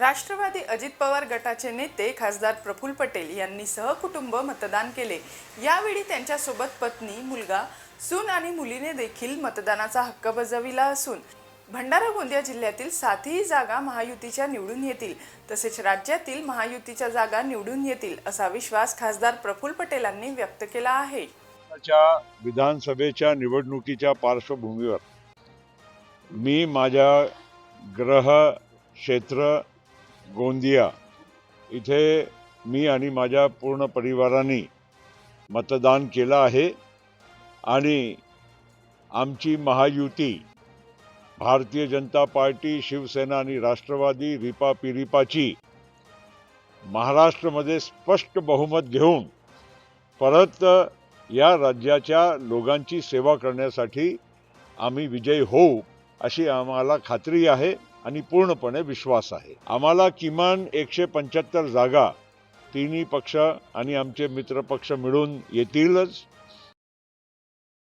राष्ट्रवादी अजित पवार गटाचे नेते खासदार प्रफुल्ल पटेल यांनी सहकुटुंब मतदान केले. यावेळी त्यांच्यासोबत पत्नी मुलगा सून आणि मुलीने देखील मतदानाचा हक्क बजाविला असून भंडारा गोंदिया जिल्ह्यातील सातही जागा महायुतीच्या निवडून येतील तसेच राज्यातील महायुतीच्या जागा निवडून येतील असा विश्वास खासदार प्रफुल्ल पटेलांनी व्यक्त केला आहे. विधानसभेच्या निवडणुकीच्या पार्श्वभूमीवर मी माझ्या ग्रह क्षेत्र गोंदिया. इथे मी आणि माझ्या पूर्ण परिवाराने मतदान केलं आहे आणि आमची महायुती भारतीय जनता पार्टी शिवसेना आणि राष्ट्रवादी रिपा पिरिपाची महाराष्ट्रामध्ये स्पष्ट बहुमत घेऊन परत या राज्याच्या लोकांची सेवा करण्यासाठी आम्ही विजयी होऊ अशी आम्हाला खात्री आहे. आणि पूर्णपणे विश्वास आहे. आम्हाला किमान एकशे पंच्याहत्तर जागा तिन्ही पक्ष आणि आमचे मित्रपक्ष मिळून येतीलच.